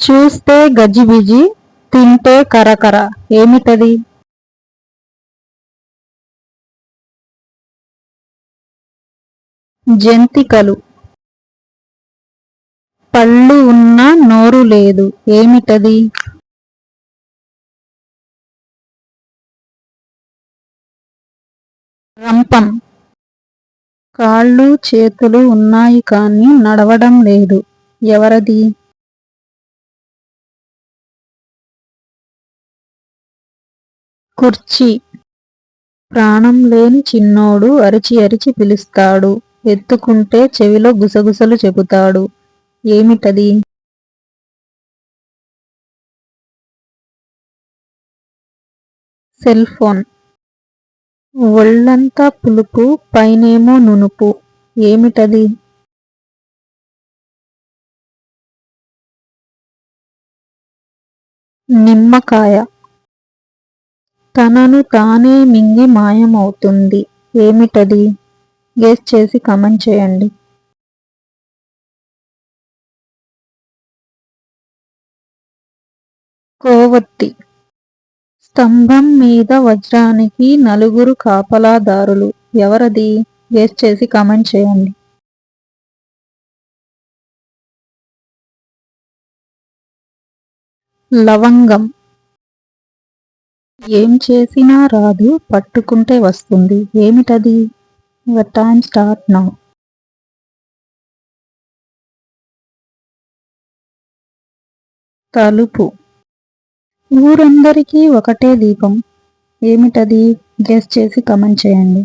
చూస్తే గజిబిజి తింటే కరకర ఏమిటది? జంతికలు. పళ్ళు ఉన్న నోరు లేదు. ఏమిటది? రంపం. కాళ్ళు చేతులు ఉన్నాయి కానీ నడవడం లేదు. ఎవరది? కుర్చీ. ప్రాణం లేని చిన్నోడు అరిచి అరిచి పిలుస్తాడు. ఎత్తుకుంటే చెవిలో గుసగుసలు చెబుతాడు. ఏమిటది? Cell phone. ఒళ్ళంతా పులుపు పైనేమో నునుపు. ఏమిటది? నిమ్మకాయ. తనను తానే మింగి మాయమవుతుంది. ఏమిటది? గెస్ చేసి కమెంట్ చేయండి. కోవత్తి. స్తంభం మీద వజ్రానికి నలుగురు కాపలాదారులు. ఎవరది? గెస్ చేసి కమెంట్ చేయండి. లవంగం. ఏం చేసినా రాదు పట్టుకుంటే వస్తుంది. ఏమిటది? Your time start now. తలుపు. ఊరందరికీ ఒకటే దీపం. ఏమిటది? గెస్ చేసి కమెంట్ చేయండి.